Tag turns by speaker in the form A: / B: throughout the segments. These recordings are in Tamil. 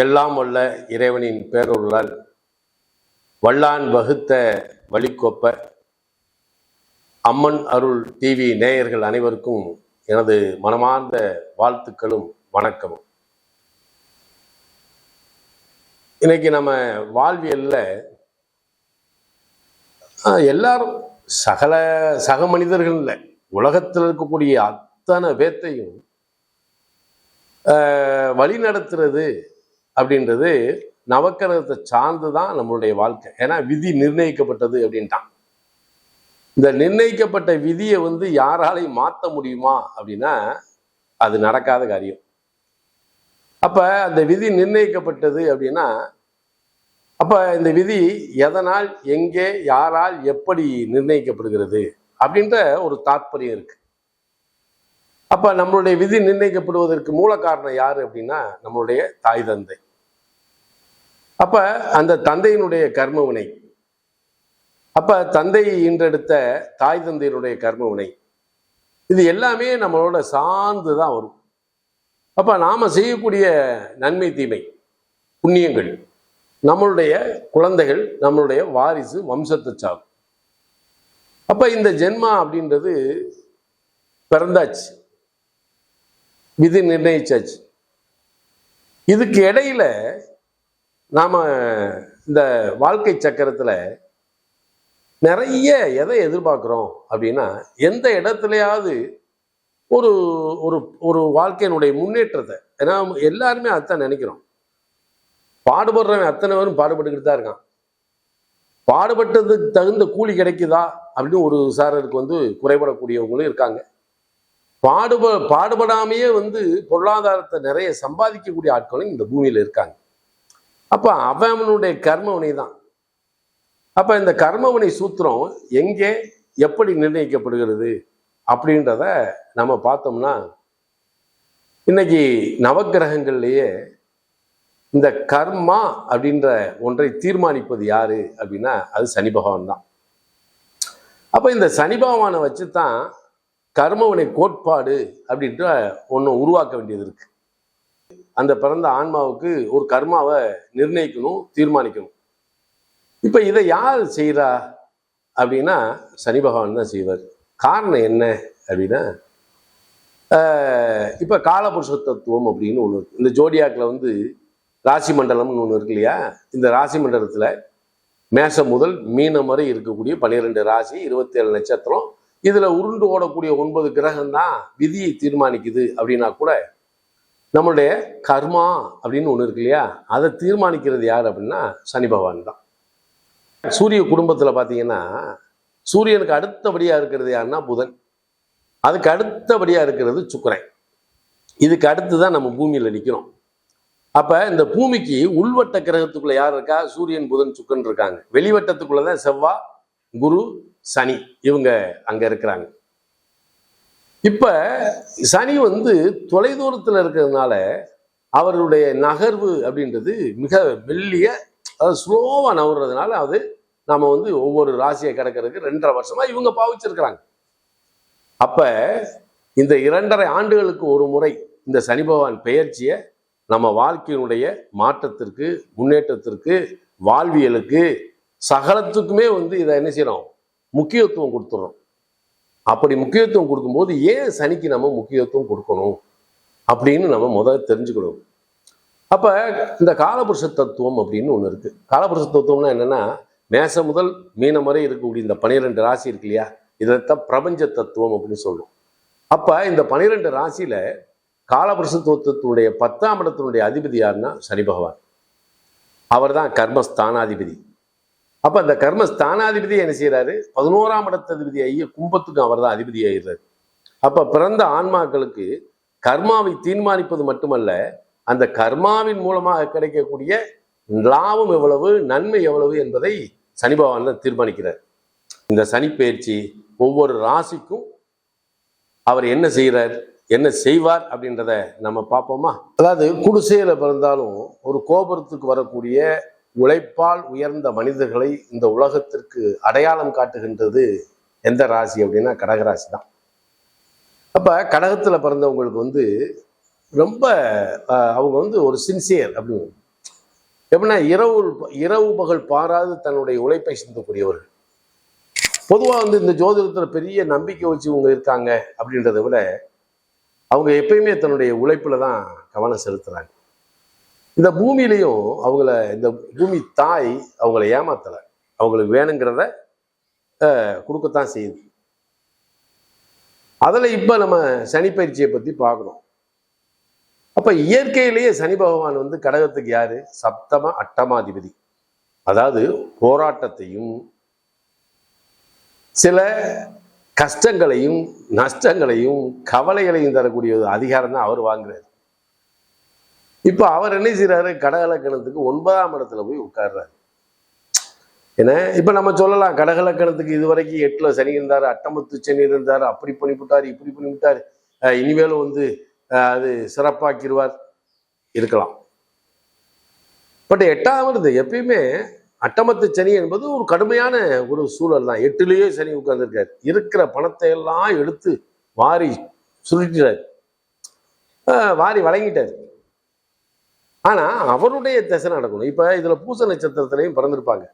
A: எல்லாம் வல்ல இறைவனின் பேரொருளால் வல்லான் வகுத்த வழிக்கொப்ப அம்மன் அருள் டிவி நேயர்கள் அனைவருக்கும் எனது மனமார்ந்த வாழ்த்துக்களும் வணக்கமும். இன்னைக்கு நம்ம வாழ்வியல்ல எல்லாரும் சகல சக மனிதர்கள் இல்லை உலகத்தில் இருக்கக்கூடிய அத்தனை பேர்த்தையும் ஆஹ், வழி நடத்துறது அப்படின்றது நவக்கிரகத்தை சார்ந்து தான் நம்மளுடைய வாழ்க்கை. ஏன்னா விதி நிர்ணயிக்கப்பட்டது அப்படின்ட்டான். இந்த நிர்ணயிக்கப்பட்ட விதியை வந்து யாராலையும் மாற்ற முடியுமா அப்படின்னா அது நடக்காத காரியம். அப்போ அந்த விதி நிர்ணயிக்கப்பட்டது அப்படின்னா அப்போ இந்த விதி எதனால் எங்கே யாரால் எப்படி நிர்ணயிக்கப்படுகிறது அப்படின்ற ஒரு தாற்பயம் இருக்கு. அப்ப நம்மளுடைய விதி நிர்ணயிக்கப்படுவதற்கு மூல காரணம் யார் அப்படின்னா நம்மளுடைய தாய் தந்தை. அப்ப அந்த தந்தையினுடைய கர்ம வினை. அப்ப தந்தை இன்றெடுத்த தாய் தந்தையினுடைய கர்ம வினை. இது எல்லாமே நம்மளோட சார்ந்து தான் வரும். அப்ப நாம செய்யக்கூடிய நன்மை தீமை புண்ணியங்கள் நம்மளுடைய குழந்தைகள் நம்மளுடைய வாரிசு வம்சத்தை சாகும் அப்ப இந்த ஜென்மா அப்படின்றது பிறந்தாச்சு. விதி நிர்ணயிச்சாச்சு. இதுக்கு இடையில நாம இந்த வாழ்க்கை சக்கரத்துல நிறைய எதை எதிர்பார்க்குறோம் அப்படின்னா எந்த இடத்துலையாவது ஒரு ஒரு ஒரு வாழ்க்கையினுடைய முன்னேற்றத்தை ஏன்னா எல்லாருமே அதான் நினைக்கிறோம். பாடுபடுறவன் அத்தனை பேரும் பாடுபட்டுக்கிட்டு தான் இருக்கான். பாடுபட்டதுக்கு தகுந்த கூலி கிடைக்குதா அப்படின்னு ஒரு சாரருக்கு வந்து குறைபடக்கூடியவங்களும் இருக்காங்க. பாடுப பாடுபடாமையே வந்து பொருளாதாரத்தை நிறைய சம்பாதிக்கக்கூடிய ஆட்களும் இந்த பூமியில் இருக்காங்க. அப்போ அவனுடைய கர்மவினை தான். அப்போ இந்த கர்மவினை சூத்திரம் எங்கே எப்படி நிர்ணயிக்கப்படுகிறது அப்படின்றத நம்ம பார்த்தோம்னா இன்னைக்கு நவகிரகங்கள்லேயே இந்த கர்மா அப்படின்ற ஒன்றை தீர்மானிப்பது யாரு அப்படின்னா அது சனி பகவான் தான். அப்போ இந்த சனி பகவானை வச்சு தான் கர்மவினை கோட்பாடு அப்படின்ற ஒன்று உருவாக்க வேண்டியது இருக்கு. அந்த பிறந்த ஆன்மாவுக்கு ஒரு கர்மாவை நிர்ணயிக்கணும் தீர்மானிக்கணும். இப்போ இதை யார் செய்கிறா அப்படின்னா சனி பகவான் தான் செய்வார். காரணம் என்ன அப்படின்னா இப்போ காலபுருஷ தத்துவம் அப்படின்னு ஒன்று இருக்கு. இந்த ஜோடியாக்கில் வந்து ராசி மண்டலம்னு ஒன்று இருக்கு இல்லையா? இந்த ராசி மண்டலத்தில் மேசம் முதல் மீனம் வரை இருக்கக்கூடிய பன்னிரெண்டு ராசி இருபத்தேழு நட்சத்திரம் இதுல உருண்டு ஓடக்கூடிய ஒன்பது கிரகம் தான் விதியை தீர்மானிக்குது அப்படின்னா கூட நம்மளுடைய கர்மா அப்படின்னு ஒன்று இருக்கு இல்லையா? அதை தீர்மானிக்கிறது யார் அப்படின்னா சனி பகவான் தான். சூரிய குடும்பத்தில் பார்த்தீங்கன்னா சூரியனுக்கு அடுத்தபடியாக இருக்கிறது யாருன்னா புதன். அதுக்கு அடுத்தபடியாக இருக்கிறது சுக்கரன். இதுக்கு அடுத்து தான் நம்ம பூமியில் நிற்கிறோம் அப்போ இந்த பூமிக்கு உள்வட்ட கிரகத்துக்குள்ளே யார் இருக்கா? சூரியன் புதன் சுக்கன் இருக்காங்க. வெளிவட்டத்துக்குள்ளே தான் செவ்வாய் குரு சனி இவங்க அங்கே இருக்கிறாங்க. இப்போ சனி வந்து தொலைதூரத்தில் இருக்கிறதுனால அவருடைய நகர்வு அப்படின்றது மிக மெல்லிய அதாவது ஸ்லோவாக நகர்றதுனால அது நாம வந்து ஒவ்வொரு ராசியை கிடக்கிறதுக்கு ரெண்டரை வருஷமா இவங்க பாவிச்சிருக்கிறாங்க. அப்ப இந்த இரண்டரை ஆண்டுகளுக்கு ஒரு முறை இந்த சனி பகவான் பெயர்ச்சியை நம்ம வாழ்க்கையினுடைய மாற்றத்திற்கு முன்னேற்றத்திற்கு வாழ்வியலுக்கு சகலத்துக்குமே வந்து இதை என்ன செய்யறோம்? முக்கியத்துவம் கொடுத்துறோம். அப்படி முக்கியத்துவம் கொடுக்கும்போது ஏன் சனிக்கு நம்ம முக்கியத்துவம் கொடுக்கணும்? அப்படின்னு நம்ம முதல்ல தெரிஞ்சுக்கணும். அப்ப இந்த காலபுருஷ தத்துவம் அப்படின்னு ஒன்று இருக்கு. காலபுருஷ தத்துவம்னா என்னன்னா மேசம் முதல் மீனம் வரை இருக்கக்கூடிய இந்த பனிரெண்டு ராசி இருக்கு இல்லையா? இதைத்தான் பிரபஞ்ச தத்துவம் அப்படின்னு சொல்லுவோம் அப்ப இந்த பனிரெண்டு ராசியில காலபுருஷ தத்துவத்தினுடைய பத்தாம் இடத்தினுடைய அதிபதி யாருன்னா? சனி பகவான். அவர் தான் கர்மஸ்தானாதிபதி. அப்ப அந்த கர்மஸ்தானாதிபதி என்ன செய்யறாரு பதினோராம் இடத்ததிபதி ஐய கும்பத்துக்கும் அவர் தான் அதிபதி ஆயிடுறாரு. அப்ப பிறந்த ஆன்மாக்களுக்கு கர்மாவை தீர்மானிப்பது மட்டுமல்ல அந்த கர்மாவின் மூலமாக கிடைக்கக்கூடிய லாபம் எவ்வளவு நன்மை எவ்வளவு என்பதை சனி பகவான் தான் தீர்மானிக்கிறார். இந்த சனி பயிற்சி ஒவ்வொரு ராசிக்கும் அவர் என்ன செய்கிறார் என்ன செய்வார் அப்படின்றத நம்ம பார்ப்போமா? அதாவது குடிசையில் பிறந்தாலும் ஒரு கோபுரத்துக்கு வரக்கூடிய உழைப்பால் உயர்ந்த மனிதர்களை இந்த உலகத்திற்கு அடையாளம் காட்டுகின்றது எந்த ராசி அப்படின்னா கடகராசி தான் அப்போ கடகத்தில் பிறந்தவங்களுக்கு வந்து ரொம்ப அவங்க வந்து ஒரு சின்சியர் அப்படின்னு எப்படின்னா இரவு இரவு பகல் பாராது தன்னுடைய உழைப்பை சிந்தக்கூடியவர்கள். பொதுவாக வந்து இந்த ஜோதிடத்தில் பெரிய நம்பிக்கை வச்சு இவங்க இருக்காங்க அப்படின்றத விட அவங்க எப்பயுமே தன்னுடைய உழைப்பில் தான் கவனம் செலுத்துகிறாங்க இந்த பூமியிலையும் அவங்கள இந்த பூமி தாய் அவங்கள ஏமாத்தலை. அவங்களுக்கு வேணுங்கிறத அஹ், கொடுக்கத்தான் செய்யுது. அதில் இப்போ நம்ம சனி பயிற்சியை பற்றி பார்க்கணும். அப்போ இயற்கையிலேயே சனி பகவான் வந்து கடகத்துக்கு யாரு? சப்தம அட்டமாதிபதி. அதாவது போராட்டத்தையும் சில கஷ்டங்களையும் நஷ்டங்களையும் கவலைகளையும் தரக்கூடிய ஒரு அதிகாரம் தான் அவர் வாங்குறாரு. இப்போ அவர் என்ன செய்கிறாரு கடகலக்கணத்துக்கு ஒன்பதாம் இடத்துல போய் உட்கார்றாரு. ஏன்னா இப்போ நம்ம சொல்லலாம் கடகலக்கணத்துக்கு இதுவரைக்கும் எட்டில் சனி இருந்தார் அட்டமத்து சனி இருந்தார் அப்படி பண்ணிவிட்டார் இப்படி பண்ணிவிட்டார். அஹ் இனிமேலும் வந்து அது சிறப்பாக்கிடுவார் இருக்கலாம். பட் எட்டாம் இடத்து எப்பயுமே அட்டமத்து சனி என்பது ஒரு கடுமையான ஒரு சூழல் தான். எட்டுலேயே சனி உட்கார்ந்துருக்காரு. இருக்கிற பணத்தை எல்லாம் எடுத்து வாரி சுருட்டிறார் வாரி வழங்கிட்டார். ஆனால் அவருடைய திசை நடக்கணும். இப்போ இதில் பூச நட்சத்திரத்திலையும் பிறந்திருப்பாங்க.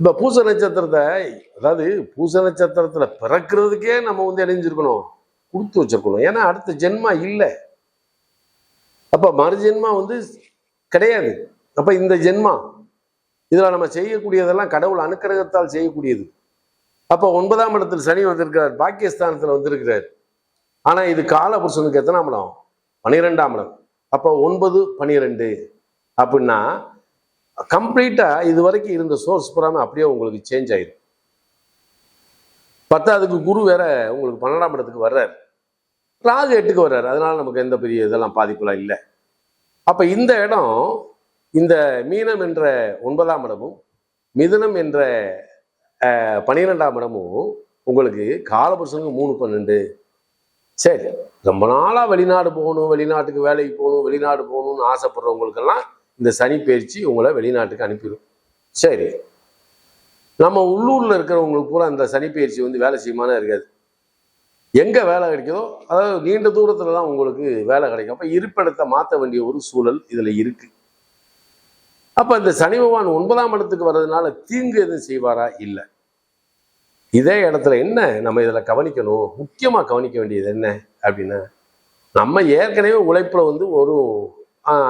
A: இப்போ பூச நட்சத்திரத்தை அதாவது பூச நட்சத்திரத்தில் பிறக்கிறதுக்கே நம்ம வந்து இணைஞ்சிருக்கணும். கொடுத்து வச்சிருக்கணும். ஏன்னா அடுத்த ஜென்மா இல்லை. அப்போ மறு ஜென்மா வந்து கிடையாது. அப்போ இந்த ஜென்மா இதில் நம்ம செய்யக்கூடியதெல்லாம் கடவுள் அனுக்கிரகத்தால் செய்யக்கூடியது. அப்போ ஒன்பதாம் இடத்தில் சனி வந்திருக்கிறார் பாக்கியஸ்தானத்தில் வந்திருக்கிறார். ஆனால் இது காலபுருஷனுக்கு எத்தனாம் இடம்? பனிரெண்டாம் இடம். அப்போ ஒன்பது பனிரெண்டு அப்படின்னா கம்ப்ளீட்டாக இது வரைக்கும் இருந்த சோர்ஸ் புறாம அப்படியே உங்களுக்கு சேஞ்ச் ஆயிடும் பத்தாவதுக்கு குரு வேற உங்களுக்கு பன்னெண்டாம் இடத்துக்கு வர்றார். ராகு எட்டுக்கு வர்றாரு. அதனால நமக்கு எந்த பெரிய இதெல்லாம் பாதிப்புலாம் இல்லை. அப்போ இந்த இடம் இந்த மீனம் என்ற ஒன்பதாம் இடமும் மிதுனம் என்ற பனிரெண்டாம் பன்னிரெண்டாம் இடமும் உங்களுக்கு காலபுருஷனுக்கு மூணு பன்னெண்டு. சரி ரொம்ப நாளாக வெளிநாடு போகணும் வெளிநாட்டுக்கு வேலைக்கு போகணும் வெளிநாடு போகணும்னு ஆசைப்படுறவங்களுக்கெல்லாம் இந்த சனி பயிற்சி உங்களை வெளிநாட்டுக்கு அனுப்பிடும் சரி நம்ம உள்ளூரில் இருக்கிறவங்களுக்கு பூரா இந்த சனி பயிற்சி வந்து வேலை செய்யுமானே இருக்காது. எங்கே வேலை கிடைக்குதோ அதாவது நீண்ட தூரத்தில் தான் உங்களுக்கு வேலை கிடைக்கும். அப்போ இருப்பிடத்தை மாற்ற வேண்டிய ஒரு சூழல் இதில் இருக்குது அப்போ இந்த சனி பகவான் ஒன்பதாம் இடத்துக்கு வர்றதுனால தீங்கு எதுவும் செய்வாரா? இல்லை. இதே இடத்துல என்ன நம்ம இதில் கவனிக்கணும்? முக்கியமாக கவனிக்க வேண்டியது என்ன அப்படின்னா நம்ம ஏற்கனவே உழைப்பில் வந்து ஒரு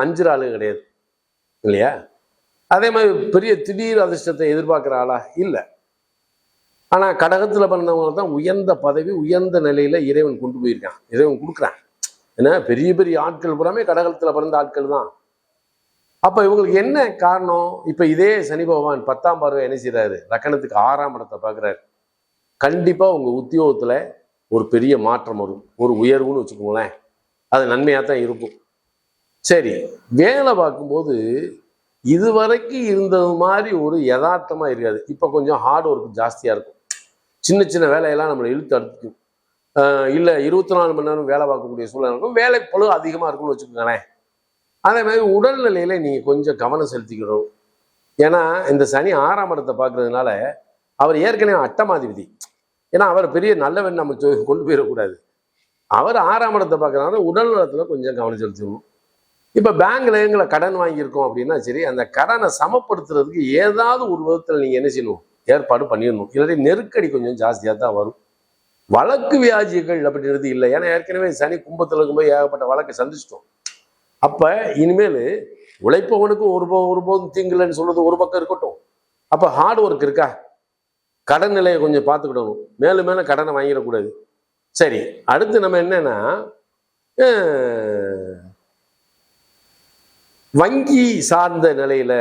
A: அஞ்சு ஆளு கிடையாது. இல்லையா? அதே மாதிரி பெரிய திடீர் அதிர்ஷ்டத்தை எதிர்பார்க்குற ஆளா இல்லை. ஆனால் கடகத்தில் பிறந்தவங்க தான் உயர்ந்த பதவி உயர்ந்த நிலையில் இறைவன் கொண்டு போயிருக்கான். இறைவன் கொடுக்குறான். ஏன்னா பெரிய பெரிய ஆட்கள் புறாமே கடகத்தில் பிறந்த ஆட்கள் தான். அப்போ இவங்களுக்கு என்ன காரணம்? இப்போ இதே சனி பகவான் பத்தாம் பார்வை என்ன செய்கிறாரு லக்கணத்துக்கு ஆறாம் இடத்தை பார்க்குறாரு. கண்டிப்பாக உங்கள் உத்தியோகத்தில் ஒரு பெரிய மாற்றம் வரும். ஒரு உயர்வுன்னு வச்சுக்கோங்களேன். அது நன்மையாக தான் இருக்கும். சரி வேலை பார்க்கும்போது இதுவரைக்கும் இருந்தது மாதிரி ஒரு யதார்த்தமாக இருக்காது. இப்போ கொஞ்சம் ஹார்ட் ஒர்க் ஜாஸ்தியாக இருக்கும். சின்ன சின்ன வேலையெல்லாம் நம்மளை இழுத்து அடுக்கும். இல்லை இருபத்தி நாலு மணி நேரம் வேலை பார்க்கக்கூடிய சூழ்நிலை இருக்கும். வேலை பழு அதிகமாக இருக்கும்னு வச்சுக்கோங்களேன். அதே மாதிரி உடல்நிலையில் நீங்கள் கொஞ்சம் கவனம் செலுத்திக்கணும். ஏன்னா இந்த சனி ஆறாம் இடத்தை பார்க்குறதுனால அவர் ஏற்கனவே அட்டமாதிபதி. ஏன்னா அவர் பெரிய நல்லவன் நம்ம கொண்டு போயிடக்கூடாது. அவர் ஆறாம் இடத்தை பார்க்கறதுனால உடல் நலத்தில் கொஞ்சம் கவனம் செலுத்தணும். இப்போ பேங்க்ல எங்களை கடன் வாங்கியிருக்கோம் அப்படின்னா சரி அந்த கடனை சமப்படுத்துறதுக்கு ஏதாவது ஒரு விதத்தில் நீங்கள் என்ன செய்யணும்? ஏற்பாடு பண்ணிடணும். இல்லாட்டி நெருக்கடி கொஞ்சம் ஜாஸ்தியாக தான் வரும். வழக்கு வியாஜிகள் அப்படின்றது இல்லை. ஏன்னா ஏற்கனவே சனி கும்பத்தில் இருக்கும்போது ஏகப்பட்ட வழக்கை சந்திச்சிட்டோம். அப்போ இனிமேல் உழைப்பவனுக்கு ஒரு ஒருபோதும் தீங்குலன்னு சொல்றது ஒரு பக்கம் இருக்கட்டும். அப்போ ஹார்ட் ஒர்க் இருக்கா? கடன் நிலையை கொஞ்சம் பார்த்துக்கிடணும். மேலும் மேலும் கடனை வாங்கிடக்கூடாது. சரி அடுத்து நம்ம என்னன்னா வங்கி சார்ந்த நிலையில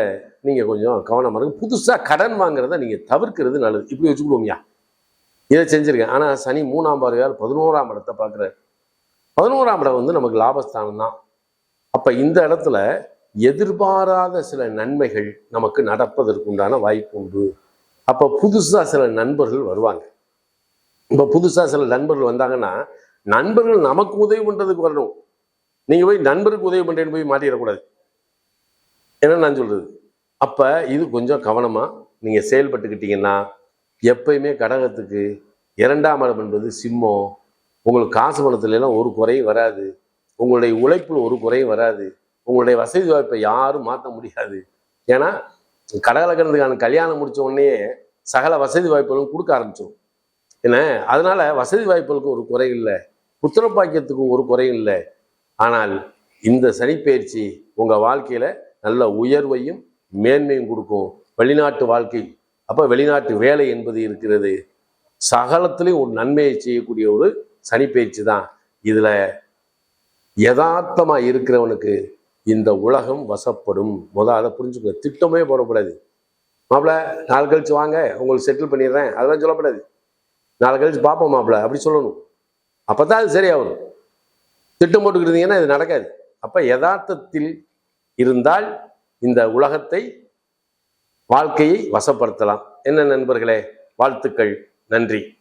A: நீங்கள் கொஞ்சம் கவனமாக இருங்க. புதுசாக கடன் வாங்குறத நீங்கள் தவிர்க்கிறது நல்லது. இப்படி வச்சுக்கிடுவோம்யா. இதை செஞ்சுருக்கேன். ஆனால் சனி மூணாம் பார்வையால் பதினோராம் இடத்தை பார்க்குறாரு. பதினோராம் இடம் வந்து நமக்கு லாபஸ்தானம் தான். அப்போ இந்த இடத்துல எதிர்பாராத சில நன்மைகள் நமக்கு நடப்பதற்கு உண்டான வாய்ப்பு உண்டு. அப்போ புதுசாக சில நண்பர்கள் வருவாங்க. இப்போ புதுசாக சில நண்பர்கள் வந்தாங்கன்னா நண்பர்கள் நமக்கு உதவி பண்ணுறதுக்கு வரணும். நீங்கள் போய் நண்பருக்கு உதவி பண்ணுறேன்னு போய் மாட்டிடக்கூடாது. என்ன நான் சொல்கிறது அப்போ இது கொஞ்சம் கவனமாக நீங்கள் செயல்பட்டுக்கிட்டீங்கன்னா எப்பயுமே கடகத்துக்கு இரண்டாம் இடம் என்பது சிம்மம். உங்களுக்கு காசு பணத்துலலாம் ஒரு குறையும் வராது. உங்களுடைய உழைப்பில் ஒரு குறையும் வராது. உங்களுடைய வசதி வாய்ப்பை யாரும் மாற்ற முடியாது. ஏன்னா கடகலக்கணத்துக்கான கல்யாணம் முடிச்ச உடனே சகல வசதி வாய்ப்புகளும் கொடுக்க ஆரம்பிச்சிடும் என்ன? அதனால வசதி வாய்ப்புகளுக்கு ஒரு குறை இல்லை. புத்திரப்பாக்கியத்துக்கும் ஒரு குறை இல்லை. ஆனால் இந்த சனிப்பெயர்ச்சி உங்கள் வாழ்க்கையில் நல்ல உயர்வையும் மேன்மையும் கொடுக்கும். வெளிநாட்டு வாழ்க்கை. அப்போ வெளிநாட்டு வேலை என்பது இருக்கிறது. சகலத்திலையும் ஒரு நன்மையை செய்யக்கூடிய ஒரு சனிப்பெயர்ச்சி தான். இதில் யதார்த்தமாக இருக்கிறவனுக்கு இந்த உலகம் வசப்படும். முதல் அதை புரிஞ்சுக்க திட்டமே போடக்கூடாது. மாப்பிள்ள நாலு கழிச்சு வாங்க. உங்களுக்கு செட்டில் பண்ணிடுறேன். அதெல்லாம் சொல்லக்கூடாது நாலு கழிச்சு பார்ப்போம் மாப்பிள்ள அப்படி சொல்லணும். அப்போ தான் அது சரியாகும். திட்டம் போட்டுக்கிட்டு இது நடக்காது. அப்போ யதார்த்தத்தில் இருந்தால் இந்த உலகத்தை வாழ்க்கையை வசப்படுத்தலாம். என்ன நண்பர்களே? வாழ்த்துக்கள். நன்றி.